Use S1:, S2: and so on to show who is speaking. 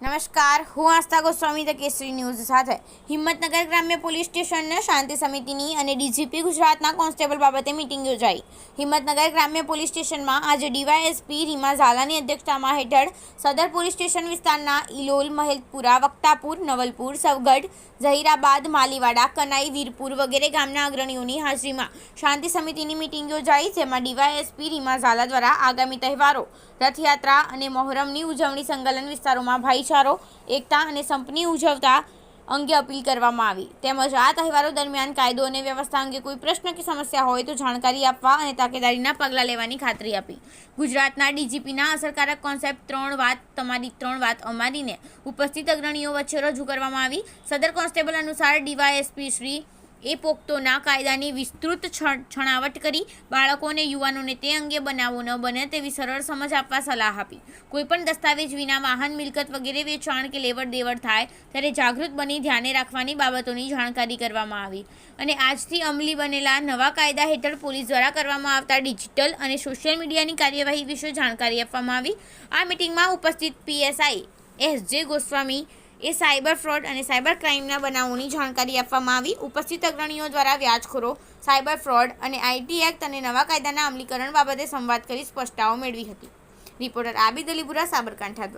S1: નમસ્કાર, હું Astha Goswami, the Kesari news સાથે હિંમતનગર ગ્રામ્ય પોલીસ સ્ટેશનના શાંતિ સમિતિની અને ડીજીપી ગુજરાતના કોન્સ્ટેબલ બાબતે મિટિંગ યોજાઈ. હિંમતનગર ગ્રામ્ય પોલીસ સ્ટેશનમાં આજે ડીવાયએસપી રીમા ઝાલાની અધ્યક્ષતામાં હેઠળ સદર પોલીસ સ્ટેશન વિસ્તારના ઇલોલ મહેલપુરા, વક્તાપુર, નવલપુર, સવગઢ ઝહીરાબાદ માલીવાડા, કનાઈ, વીરપુર વગેરે ગામના અગ્રણીઓની હાજરીમાં શાંતિ સમિતિની મિટિંગ યોજાઈ, જેમાં ડીવાયએસપી રીમા ઝાલા દ્વારા આગામી તહેવારો, રથયાત્રા અને મોહરમની ઉજવણી સંકલન વિસ્તારોમાં ભાઈચારો એકતા અને સંપની ઉજવતા અંગે અપીલ કરવામાં આવી. તેમજ આ તહેવારો દરમિયાન કાયદો અને વ્યવસ્થા અંગે કોઈ પ્રશ્ન કે સમસ્યા હોય તો જાણકારી આપવા અને તાકેદારીના પગલાં લેવાની ખાતરી આપી. ગુજરાતના ડીજીપીના અસરકારક કોન્સેપ્ટ ત્રણ વાત, તમારી ત્રણ વાત અમારીને ઉપસ્થિત અગ્રણીઓ વચ્ચે રજૂ કરવામાં આવી. સદર કોન્સ્ટેબલ અનુસાર ડીવાયએસપી શ્રી એ પોક્તોના કાયદાની વિસ્તૃત છણાવટ કરી બાળકો અને યુવાનોને તે અંગે બનાવો ન બને તેવી સરળ સમજ આપવા સલાહ આપી. કોઈપણ દસ્તાવેજ વિના વાહન, મિલકત વગેરે વેચાણ કે લેવડ દેવડ થાય ત્યારે જાગૃત બની ધ્યાને રાખવાની બાબતોની જાણકારી કરવામાં આવી. અને આજથી અમલી બનેલા નવા કાયદા હેઠળ પોલીસ દ્વારા કરવામાં આવતા ડિજિટલ અને સોશિયલ મીડિયાની કાર્યવાહી વિશે જાણકારી આપવામાં આવી. આ મિટિંગમાં ઉપસ્થિત પીએસઆઈ એસ જે ગોસ્વામી એ સાયબર ફ્રોડ અને સાયબર ક્રાઇમના બનાવોની જાણકારી આપવામાં આવી. ઉપસ્થિત અગ્રણીઓ દ્વારા વ્યાજખોરો, સાયબર ફ્રોડ અને આઈટી એક્ટ અને નવા કાયદાના અમલીકરણ બાબતે સંવાદ કરી સ્પષ્ટતાઓ મેળવી હતી. રિપોર્ટર આબિદ અલીપુરા, સાબરકાંઠા